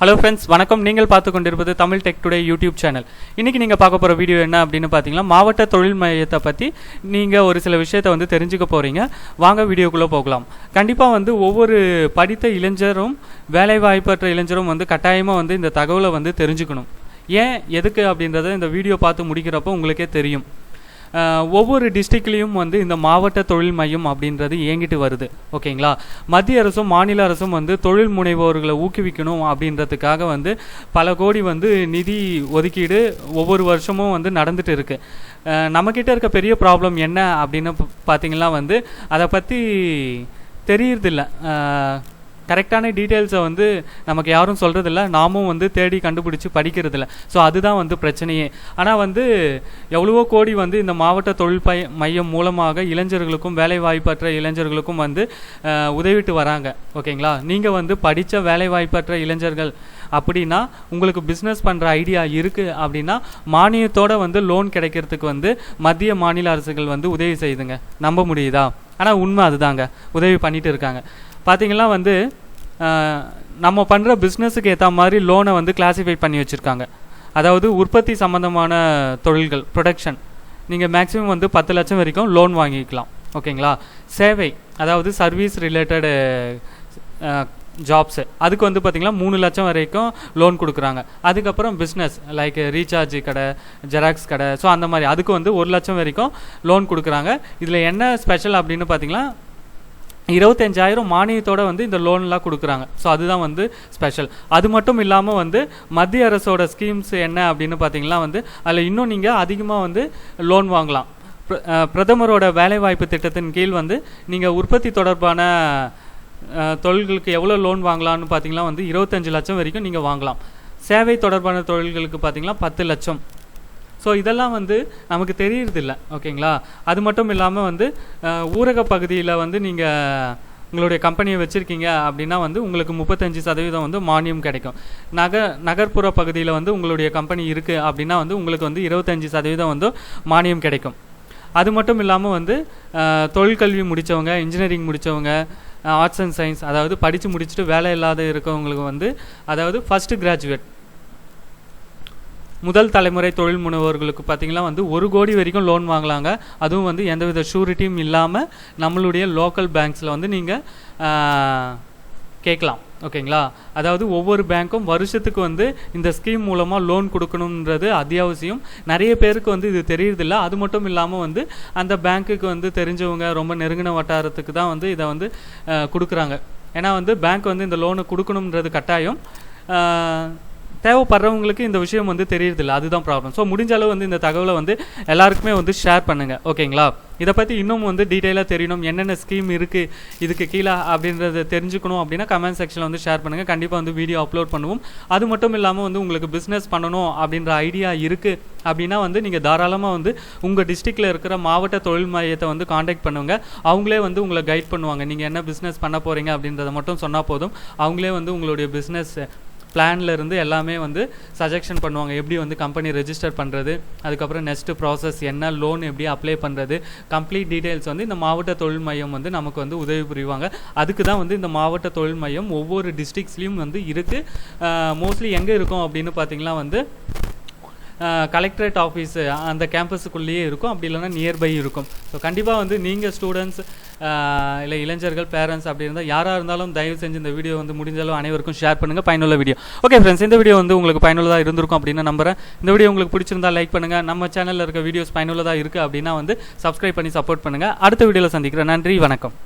Hello friends வணக்கம். நீங்கள் பார்த்து கொண்டிருப்பது Tamil tech today YouTube channel இன்றைக்கி நீங்கள் பார்க்க போகிற வீடியோ என்ன அப்படின்னு பார்த்தீங்கன்னா மாவட்ட தொழில் மையத்தை பற்றி நீங்கள் ஒரு சில விஷயத்தை வந்து தெரிஞ்சுக்க போகிறீங்க வாங்க வீடியோக்குள்ளே போகலாம். கண்டிப்பாக வந்து ஒவ்வொரு படித்த இளைஞரும் வேலைவாய்ப்பற்ற இளைஞரும் வந்து கட்டாயமாக வந்து இந்த தகவலை வந்து தெரிஞ்சுக்கணும். ஏன் எதுக்கு அப்படின்றத இந்த வீடியோ பார்த்து முடிக்கிறப்போ உங்களுக்கே தெரியும். ஒவ்வொரு டிஸ்ட்ரிக்ட்லேயும் வந்து இந்த மாவட்ட தொழில் மையம் அப்படின்றது இயங்கிட்டு வருது. ஓகேங்களா? மத்திய அரசும் மாநில அரசும் வந்து தொழில் முனைவோர்களை ஊக்குவிக்கணும் அப்படின்றதுக்காக வந்து பல கோடி வந்து நிதி ஒதுக்கீடு ஒவ்வொரு வருஷமும் வந்து நடந்துட்டு இருக்கு. நம்மக்கிட்ட இருக்க பெரிய ப்ராப்ளம் என்ன அப்படின்னு பார்த்தீங்கன்னா வந்து அதை பற்றி தெரியறதில்ல. கரெக்டான டீட்டெயில்ஸை வந்து நமக்கு யாரும் சொல்கிறதில்ல நாமும் வந்து தேடி கண்டுபிடிச்சி படிக்கிறதில்ல. ஸோ அதுதான் வந்து பிரச்சனையே. ஆனால் வந்து எவ்வளவோ கோடி வந்து இந்த மாவட்ட தொழில் பய மையம் மூலமாக இளைஞர்களுக்கும் வேலை வாய்ப்பற்ற இளைஞர்களுக்கும் வந்து உதவிட்டு வராங்க. ஓகேங்களா? நீங்கள் வந்து படித்த வேலை வாய்ப்பற்ற இளைஞர்கள் அப்படின்னா உங்களுக்கு பிஸ்னஸ் பண்ணுற ஐடியா இருக்குது அப்படின்னா மானியத்தோடு வந்து லோன் கிடைக்கிறதுக்கு வந்து மத்திய மாநில அரசுகள் வந்து உதவி செய்யுதுங்க நம்ப முடியுதா? ஆனால் உண்மை அதுதாங்க. உதவி பண்ணிட்டு இருக்காங்க. பார்த்தீங்கன்னா வந்து நம்ம பண்ணுற பிஸ்னஸுக்கு ஏற்ற மாதிரி லோனை வந்து கிளாஸிஃபை பண்ணி வச்சுருக்காங்க. அதாவது உற்பத்தி சம்மந்தமான தொழில்கள் ப்ரொடக்ஷன் நீங்கள் மேக்ஸிமம் வந்து பத்து லட்சம் வரைக்கும் லோன் வாங்கிக்கலாம். ஓகேங்களா? சேவை அதாவது சர்வீஸ் ரிலேட்டடு ஜாப்ஸு அதுக்கு வந்து பார்த்திங்கன்னா மூணு லட்சம் வரைக்கும் லோன் கொடுக்குறாங்க. அதுக்கப்புறம் பிஸ்னஸ் லைக் ரீசார்ஜ் கடை ஜெராக்ஸ் கடை ஸோ அந்த மாதிரி. அதுக்கு வந்து ஒரு லட்சம் வரைக்கும் லோன் கொடுக்குறாங்க. இதில் என்ன ஸ்பெஷல் அப்படின்னு பார்த்தீங்கன்னா இருபத்தஞ்சாயிரம் மானியத்தோட வந்து இந்த லோன்லாம் கொடுக்குறாங்க. ஸோ அதுதான் வந்து ஸ்பெஷல் அது மட்டும் இல்லாமல் வந்து மத்திய அரசோட ஸ்கீம்ஸ் என்ன அப்படின்னு பார்த்தீங்கன்னா வந்து அதில் இன்னும் நீங்கள் அதிகமாக வந்து லோன் வாங்கலாம். பிரதமரோட வேலைவாய்ப்பு திட்டத்தின் கீழ் வந்து நீங்கள் உற்பத்தி தொடர்பான தொழில்களுக்கு எவ்வளோ லோன் வாங்கலாம்னு பார்த்தீங்கன்னா வந்து இருபத்தஞ்சு லட்சம் வரைக்கும் நீங்கள் வாங்கலாம். சேவை தொடர்பான தொழில்களுக்கு பார்த்தீங்கன்னா பத்து லட்சம். ஸோ இதெல்லாம் வந்து நமக்கு தெரியறதில்ல ஓகேங்களா? அது மட்டும் இல்லாமல் வந்து ஊரக பகுதியில் வந்து நீங்கள் உங்களுடைய கம்பெனியை வச்சுருக்கீங்க அப்படின்னா வந்து உங்களுக்கு முப்பத்தஞ்சு சதவீதம் வந்து மானியம் கிடைக்கும். நகர் நகர்ப்புற பகுதியில் வந்து உங்களுடைய கம்பெனி இருக்குது அப்படின்னா வந்து உங்களுக்கு வந்து இருபத்தஞ்சி சதவீதம் வந்து மானியம் கிடைக்கும். அது மட்டும் இல்லாமல் வந்து தொழிற்கல்வி முடித்தவங்க இன்ஜினியரிங் முடித்தவங்க ஆர்ட்ஸ் அண்ட் சயின்ஸ் அதாவது படித்து முடிச்சுட்டு வேலை இல்லாத இருக்கவங்களுக்கு வந்து அதாவது ஃபஸ்ட்டு கிராஜுவேட் முதல் தலைமுறை தொழில் முனைவோர்களுக்கு பார்த்தீங்கன்னா வந்து ஒரு கோடி வரைக்கும் லோன் வாங்கலாங்க. அதுவும் வந்து எந்தவித ஷூரிட்டியும் இல்லாமல் நம்மளுடைய லோக்கல் பேங்க்ஸில் வந்து நீங்கள் கேட்கலாம். ஓகேங்களா? அதாவது ஒவ்வொரு பேங்க்கும் வருஷத்துக்கு வந்து இந்த ஸ்கீம் மூலமாக லோன் கொடுக்கணுன்றது அத்தியாவசியம். நிறைய பேருக்கு வந்து இது தெரியறதில்ல. அது மட்டும் இல்லாமல் வந்து அந்த பேங்க்குக்கு வந்து தெரிஞ்சவங்க ரொம்ப நெருங்கின வட்டாரத்துக்கு தான் வந்து இதை வந்து கொடுக்குறாங்க. ஏன்னா வந்து பேங்க் வந்து இந்த லோனை கொடுக்கணுன்றது கட்டாயம். தேவைப்படுறவங்களுக்கு இந்த விஷயம் வந்து தெரியறதில்ல. அதுதான் ப்ராப்ளம் ஸோ முடிஞ்ச அளவு வந்து இந்த தகவலை வந்து எல்லாருக்குமே வந்து ஷேர் பண்ணுங்கள் ஓகேங்களா இதை பற்றி இன்னும் வந்து டீட்டெயிலாக தெரியணும். என்னென்ன ஸ்கீம் இருக்குது இதுக்கு கீழே அப்படின்றத தெரிஞ்சுக்கணும் அப்படின்னா கமெண்ட் செக்ஷனில் வந்து ஷேர் பண்ணுங்கள் கண்டிப்பாக வந்து வீடியோ அப்லோட் பண்ணுவோம். அது மட்டும் இல்லாமல் வந்து உங்களுக்கு பிஸ்னஸ் பண்ணணும் அப்படின்ற ஐடியா இருக்குது அப்படின்னா வந்து நீங்கள் தாராளமாக வந்து உங்கள் டிஸ்ட்ரிக்டில் இருக்கிற மாவட்ட தொழில் மையத்தை வந்து காண்டாக்ட் பண்ணுங்கள் அவங்களே வந்து உங்களை கைட் பண்ணுவாங்க. நீங்கள் என்ன பிஸ்னஸ் பண்ண போகிறீங்க அப்படின்றத மட்டும் சொன்னால் போதும். அவங்களே வந்து உங்களுடைய பிஸ்னஸ் பிளான்ல இருந்து எல்லாமே வந்து சஜெக்ஷன் பண்ணுவாங்க. எப்படி வந்து கம்பெனி ரெஜிஸ்டர் பண்ணுறது அதுக்கப்புறம் நெக்ஸ்ட் ப்ராசஸ் என்ன லோன் எப்படி அப்ளை பண்ணுறது கம்ப்ளீட் டீடைல்ஸ் வந்து இந்த மாவட்ட தொழில் மையம் வந்து நமக்கு வந்து உதவி புரிவாங்க. அதுக்கு தான் வந்து இந்த மாவட்ட தொழில் மையம் ஒவ்வொரு டிஸ்ட்ரிக்ஸ்லேயும் வந்து இருக்குது மோஸ்ட்லி எங்கே இருக்கும் அப்படின்னு பார்த்தீங்கன்னா வந்து கலெக்டரேட் ஆஃபீஸு அந்த கேம்பஸுக்குள்ளேயே இருக்கும். அப்படி இல்லைன்னா நியர்பை இருக்கும். ஸோ கண்டிப்பாக வந்து நீங்கள் ஸ்டூடெண்ட்ஸ் இல்லை இளைஞர்கள் பேரண்ட்ஸ் அப்படி இருந்தால் யாராக இருந்தாலும் தயவு செஞ்சு இந்த வீடியோ வந்து முடிஞ்ச அளவு அனைவருக்கும் ஷேர் பண்ணுங்கள் பயனுள்ள வீடியோ ஓகே ஃப்ரெண்ட்ஸ் இந்த வீடியோ வந்து உங்களுக்கு பயனுள்ளதாக இருந்திருக்கும் அப்படின்னு நம்புகிறேன் இந்த வீடியோ உங்களுக்கு பிடிச்சிருந்தா லைக் பண்ணுங்கள் நம்ம சேனலில் இருக்க வீடியோஸ் பயனுள்ளதாக இருக்குது அப்படின்னா வந்து சப்ஸ்கிரைப் பண்ணி சப்போர்ட் பண்ணுங்கள் அடுத்த வீடியோவில் சந்திக்கிறேன். நன்றி வணக்கம்.